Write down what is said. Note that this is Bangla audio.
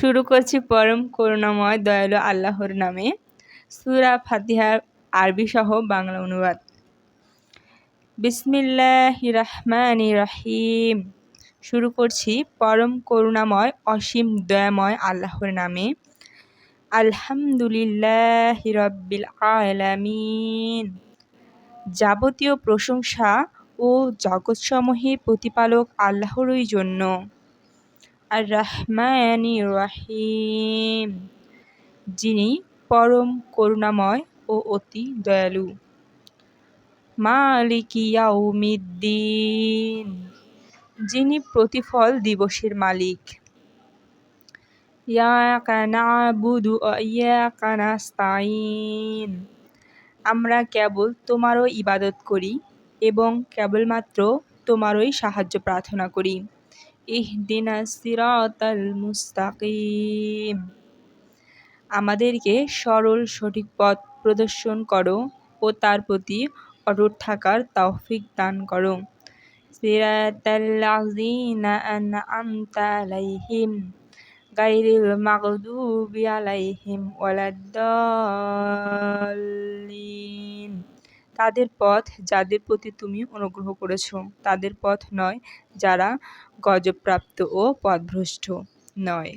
শুরু করছি পরম করুণাময়, দয়ালু আল্লাহর নামে। সুরা ফাতিহার আরবি সহ বাংলা অনুবাদ। বিসমিল্লাহ রহমান রহিম। শুরু করছি পরম করুণাময়, অসীম দয়াময় আল্লাহর নামে। আলহামদুলিল্লাহ রব্বিল আলামিন। যাবতীয় প্রশংসা ও জগৎসমূহের প্রতিপালক আল্লাহরই জন্য। আর রহমানি রহিম যিনি পরম করুণাময় ও অতি দয়ালু। মালিকিয়াউমিদ্দিন যিনি প্রতিফল দিবসের মালিক। আমরা কেবল তোমারও ইবাদত করি এবং কেবলমাত্র তোমারই সাহায্য প্রার্থনা করি। ইহদিনা সিরাতাল মুস্তাকিম। আমাদেরকে সরল, সঠিক পথ প্রদর্শন করো ও তার প্রতি অটুট থাকার তৌফিক দান করো। আলাইহিম গায়রিল মাগদুবি আলাইহিম ওয়ালাদ্দাল্লিন। তাদের পথ যাদের প্রতি তুমি অনুগ্রহ করেছ, তাদের পথ নয় যারা গজপ্রাপ্ত ও পথভ্রষ্ট নয়।